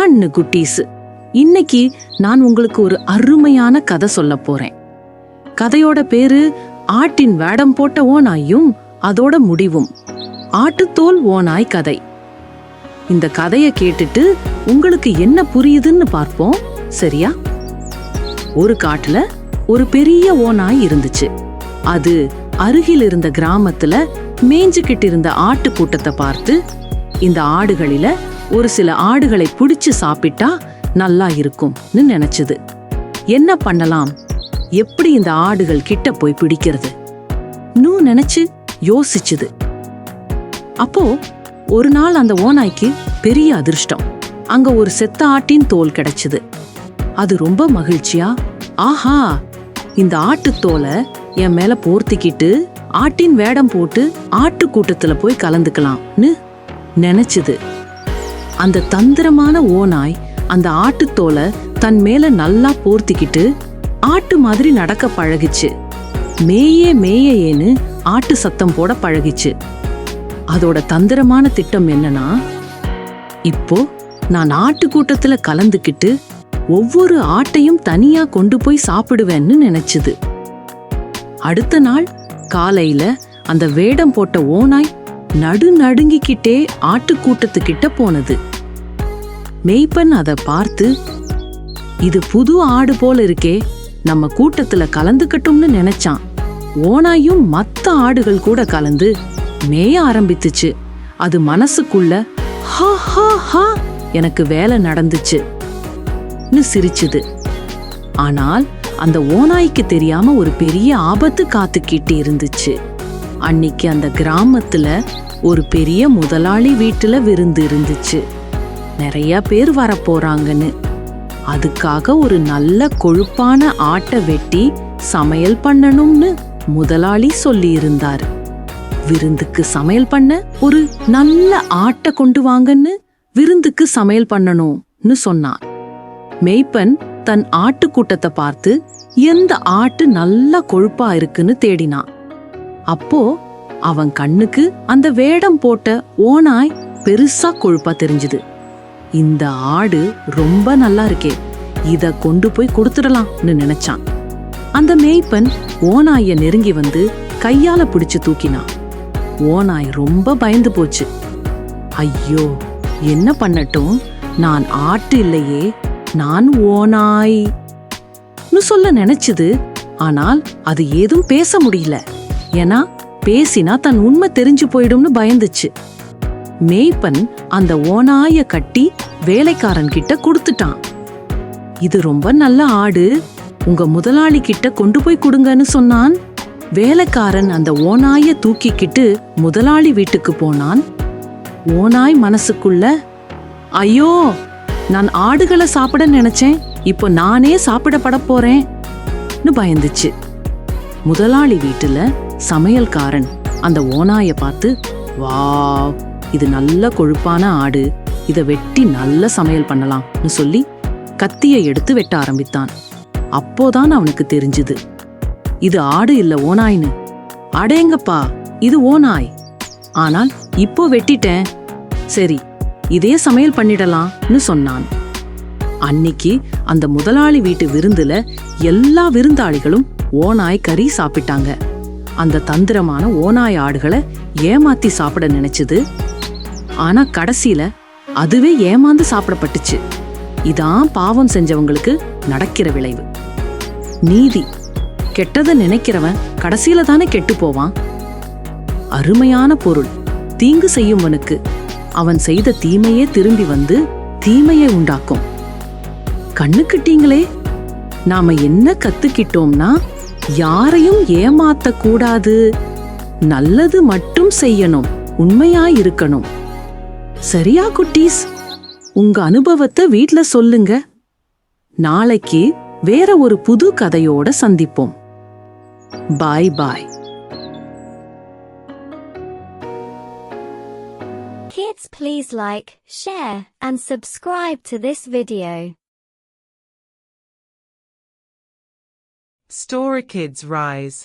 கண்ணு குட்டீஸ். இன்னைக்கு நான் உங்களுக்கு ஒரு அருமையான கதை சொல்ல போறேன். கதையோட பேரு ஆட்டின் வேடம் போட்ட ஓநாயும் அதோட முடிவும். ஆட்டுத்தோல் ஓநாய் கதை. இந்த கதையை கேட்டுட்டு உங்களுக்கு என்ன புரியுதுன்னு பார்ப்போம். சரியா? ஒரு காட்டுல ஒரு பெரிய ஓநாய் இருந்துச்சு. அது அருகில் இருந்த கிராமத்துல மேய்ஞ்சுக்கிட்டு இருந்த ஆட்டு கூட்டத்தை பார்த்து இந்த ஆடுகளில ஒரு சில ஆடுகளை பிடிச்சு சாப்பிட்டா நல்லா இருக்கும்னு நினைச்சது. என்ன பண்ணலாம்? எப்படி இந்த ஆடுகள் கிட்ட போய் பிடிக்கிறது? நூ நினைச்சு யோசிச்சுது. அப்போ ஒரு நாள் அந்த ஓநாய்க்கு பெரிய அதிர்ஷ்டம். அங்க ஒரு செத்த ஆட்டின் தோல் கிடைச்சது. அது ரொம்ப மகிழ்ச்சியா ஆஹா இந்த ஆட்டுத்தோலை என் மேல போர்த்திக்கிட்டு ஆட்டின் வேடம் போட்டு ஆட்டு கூட்டத்துல போய் கலந்துக்கலாம்னு நினைச்சது. அந்த தந்திரமான ஓநாய் அந்த ஆட்டுத்தோலை தன் மேல நல்லா போர்த்திக்கிட்டு ஆட்டு மாதிரி நடக்க பழகிச்சு. மேயே மேயேன்னு ஆட்டு சத்தம் போட பழகிச்சு. அதோட தந்திரமான திட்டம் என்னன்னா இப்போ நான் ஆட்டு கூட்டத்துல கலந்துக்கிட்டு ஒவ்வொரு ஆட்டையும் தனியா கொண்டு போய் சாப்பிடுவேன்னு நினைச்சது. அடுத்த நாள் காலையில அந்த வேடம் போட்ட ஓனாய் நடு நடுங்கிக்கிட்டே ஆட்டு கூட்டத்துக்கிட்ட போனது. மெய்ப்பன் அதை பார்த்து இது புது ஆடு போல இருக்கே நம்ம கூட்டத்துல கலந்துக்கட்டும்னு நினைச்சான். ஓனாயும் மத்த ஆடுகள் கூட கலந்து மேய ஆரம்பித்துச்சு. அது மனசுக்குள்ள ஹா ஹா ஹா எனக்கு வேலை நடந்துச்சு சிரிச்சுது. ஆனால் அந்த ஓநாய்க்கு தெரியாம ஒரு பெரிய ஆபத்து காத்துக்கிட்டு இருந்துச்சு. அன்னைக்கு அந்த கிராமத்துல ஒரு பெரிய முதலாளி வீட்டுல விருந்து இருந்துச்சு. நிறைய பேர் வரப்போறாங்கன்னு அதுக்காக ஒரு நல்ல கொழுப்பான ஆட்டை வெட்டி சமையல் பண்ணணும்னு முதலாளி சொல்லியிருந்தார். விருந்துக்கு சமையல் பண்ண ஒரு நல்ல ஆட்டை கொண்டு வாங்கன்னு விருந்துக்கு சமையல் பண்ணணும்னு சொன்னான் மெய்ப்பன் தன் ஆட்டு கூட்டத்தை பார்த்து எந்த ஆட்டு நல்ல கொழுப்பா இருக்குன்னு தேடினான். அப்போ அவன் கண்ணுக்கு அந்த வேடம் போட்ட ஓனாய் பெருசா கொழுப்பா தெரிஞ்சுது. இந்த ஆடு ரொம்ப நல்லா இருக்கே. இத கொண்டு போய் கொடுத்துடலாம்னு நினைச்சான். அந்த மேய்ப்பன் ஓநாய நெருங்கி வந்து கையால பிடிச்சு தூக்கினான். ஓநாய் ரொம்ப பயந்து போச்சு. ஐயோ என்ன பண்ணட்டும்? நான் ஆட்டு இல்லையே நான் ஓநாய். சொல்ல நினைச்சது. ஆனால் அது ஏதும் பேச முடியல. ஏன்னா பேசினா தன் உண்மை தெரிஞ்சு போயிடும்னு பயந்துச்சு. மேய்ப்பன் அந்த ஓனாய கட்டி வேலைக்காரன் கிட்ட கொடுத்துட்டான். இது ரொம்ப நல்ல ஆடு. உங்க முதலாளி கிட்ட கொண்டு போய் கொடுங்கன்னு சொன்னான். வேலைக்காரன் அந்த ஓனாய தூக்கிக்கிட்டு முதலாளி வீட்டுக்கு போனான். ஓநாய் மனசுக்குள்ள ஐயோ நான் ஆடுகளை சாப்பிட நினைச்சேன். இப்போ நானே சாப்பிடப்பட போறேன்னு பயந்துச்சு. முதலாளி வீட்டுல சமையல்காரன் அந்த ஓனாய பார்த்து வாவ் இது நல்ல கொழுப்பான ஆடு. இத வெட்டி நல்ல சமையல் பண்ணலாம்னு சொல்லி கத்தியை எடுத்து வெட்ட ஆரம்பித்தான். அப்போதான் அவனுக்கு தெரிஞ்சுது. இது ஆடு இல்ல ஓனாய்னு அடேங்கப்பா இது ஓநாய். ஆனால் இப்போ வெட்டிட்டேன். சரி இதே சமையல் பண்ணிடலாம்னு சொன்னான். அன்னிக்கு அந்த முதலாளி வீட்டு விருந்துல எல்லா விருந்தாளிகளும் ஓநாய் கறி சாப்பிட்டாங்க. அந்த தந்திரமான ஓநாய் ஆடுகளை ஏமாத்தி சாப்பிட நினைச்சது ஆனா கடைசியில அதுவே ஏமாந்து சாப்பிடப்பட்டுச்சு. இதான் பாவம் செஞ்சவங்களுக்கு நடக்கிற விளைவு. நீதி. கெட்டதை நினைக்கிறவன் கடைசியில தானே கெட்டு போவான். அருமையான பொருள். தீங்கு செய்யும்வனுக்கு அவன் செய்த தீமையே திரும்பி வந்து தீமையை உண்டாக்கும். கண்ணுக்கிட்டீங்களே? நாம என்ன கத்துக்கிட்டோம்னா யாரையும் ஏமாத்த கூடாது நல்லது மட்டும் செய்யணும். உண்மையாயிருக்கணும் இருக்கணும். சரியா குட்டீஸ் உங்க அனுபவத்தை வீட்ல சொல்லுங்க நாளைக்கு வேற ஒரு புது கதையோட சந்திப்போம் பாய் பாய் Kids please like, share and subscribe to this video. Story Kids Rise